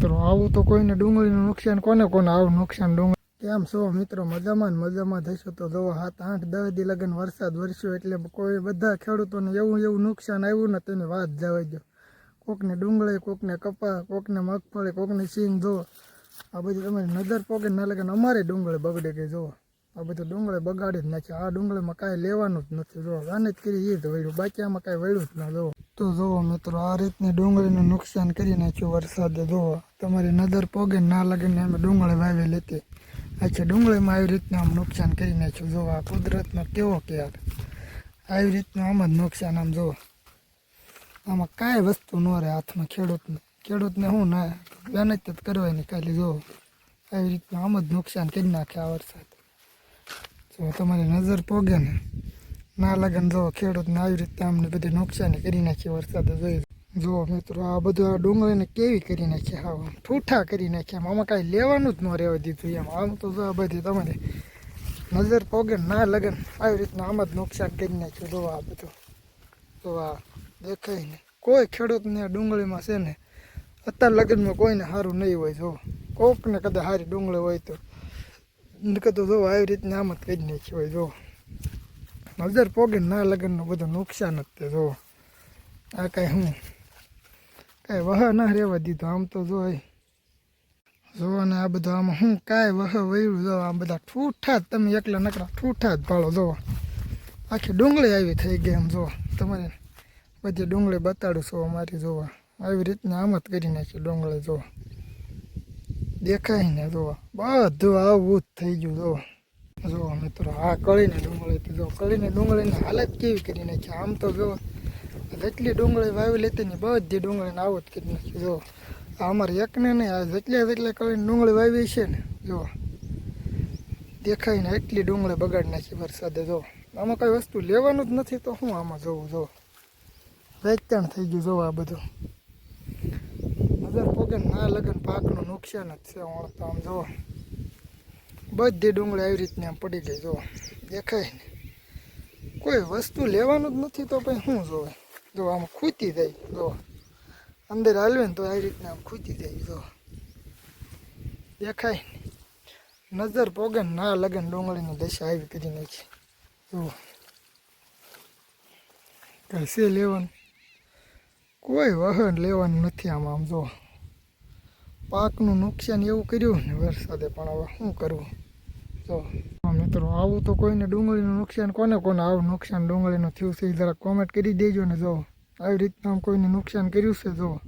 મિત્રો, આવું તો કોઈને ડુંગળીનું નુકસાન, કોને કોને આવું નુકસાન ડુંગળી? કેમ છો મિત્રો? મજામાં મજામાં થઈશું તો જો સાત, આઠ, દસ દી લગન વરસાદ વરસ્યો એટલે કોઈ બધા ખેડૂતોને એવું એવું નુકસાન આવ્યું ને તેની વાત જવા દો કોકને ડુંગળી, કોકને કપા, કોકને મગફળી, કોકને સિંગ, જો આ બધી તમારી નજર પોકે ના લગન અમારે ડુંગળી બગડી ગઈ જો? આ બધું ડુંગળે બગાડી જ નાખ્યા. આ ડુંગળીમાં કાંઈ લેવાનું જ નથી. જો આને જ કરી એ જ વળ્યું. બાકી આમાં કાંઈ વળ્યું જ ના. જો તો જુઓ મિત્રો, આ રીતની ડુંગળીનું નુકસાન કરી નાખ્યું વરસાદે. જોવો તમારી નજર પોગે ના લાગે ને અમે ડુંગળી વાવી લેતી અચ્છા ડુંગળીમાં આવી રીતના આમ નુકસાન કરી નાખ્યું. જોવો આ કુદરતનો કેવો કે યાર. આવી રીતનું આમ જ નુકસાન આમ જોવો આમાં કાંઈ વસ્તુ ન રહે હાથમાં. ખેડૂતને ખેડૂતને શું ના, મહેનત જ કરવાની ખાલી જોવો આવી રીતનું આમ જ નુકસાન કરી નાખે આ વરસાદ. જો તમારી નજર પોગે ને. ના લગન જો ખેડૂતને આવી રીતે અમને બધી નુકસાની કરી નાખી, વરસાદ જોઈ જો મિત્રો, આ બધું આ ડુંગળીને કેવી કરી નાખ્યા? હા ઠૂઠા કરી નાખ્યા. આમાં કાંઈ લેવાનું જ ન રહેવા દીધું એમ. આમ તો જો આ બધી તમારે નજર પોગે ને લગન આવી રીતના આમ જ નુકસાન કરી નાખ્યું. જો આ બધું. જો આ દેખાય ને. કોઈ ખેડૂતને ડુંગળીમાં છે ને, અત્યાર લગ્નમાં કોઈને સારું નહીં હોય, જો. કોકને કદાચ સારી ડુંગળી હોય તો કદાચ જો આવી રીતના આમ જ કરી નાખી હોય, જો. હજાર પોગે ને લગ્નનું બધું નુકસાન જ તે, જો. આ કાંઈ હું કાંઈ વહ ના રહેવા દીધું. આમ તો જો જો ને આ બધું આમ હું કાંઈ વહ વયું, જો. આ બધા ઠૂઠા જ તમે એકલા નકરા ઠૂઠા જ ભાળો, જો. આખી ડુંગળી આવી થઈ ગઈ એમ, જો. તમારે બધી ડુંગળી બતાડું છું અમારી જોવા આવી રીતના આમ જ કરી નાખી ડુંગળી, જો. દેખાય ને જોવા બધું આવું જ થઈ ગયું જો. જો મિત્રો, આ કળીને ડુંગળી જો કળીને ડુંગળીની હાલત કેવી કરી નાખી? આમ તો જો, જેટલી ડુંગળી વાવી લેતી ને બધી ડુંગળીને આવું જ કરી નાખી. જો, અમારે એકને નહીં, આ જેટલી જેટલી કળીને ડુંગળી વાવી છે ને, જો દેખાય ને એટલી ડુંગળી બગાડી નાખી વરસાદે, જો. આમાં કઈ વસ્તુ લેવાનું જ નથી તો હું આમાં જોઉં જો. વેચાણ થઈ ગયું, જો આ બધું. નજર ના લગન પાકનું નુકસાન જ છે વળતો આમ જો બધી ડુંગળી આવી રીતની આમ પડી ગઈ જો દેખાય ને. કોઈ વસ્તુ લેવાનું જ નથી તો પછી શું જોવે? જો આમ ખૂતી જાય, જો. અંદર હાલવે ને તો આવી રીતના આમ ખૂતી જાય, જો. દેખાય ને. નજર પોગે ના લગન ડુંગળીની દશા આવી કરી નાખી. જો. છે લેવાનું? કોઈ વહન લેવાનું નથી આમાં આમ, જો. પાકનું નુકસાન એવું કર્યું ને વરસાદે પણ હવે શું કરવું? હા, મિત્રો, આવું તો કોઈને ડુંગળીનું નુકસાન કોને કોને, આવું નુકસાન ડુંગળીનું થયું છે એ જરા કોમેન્ટ કરી દેજો ને જો. આવી રીતના કોઈને નુકસાન કર્યું છે, જો.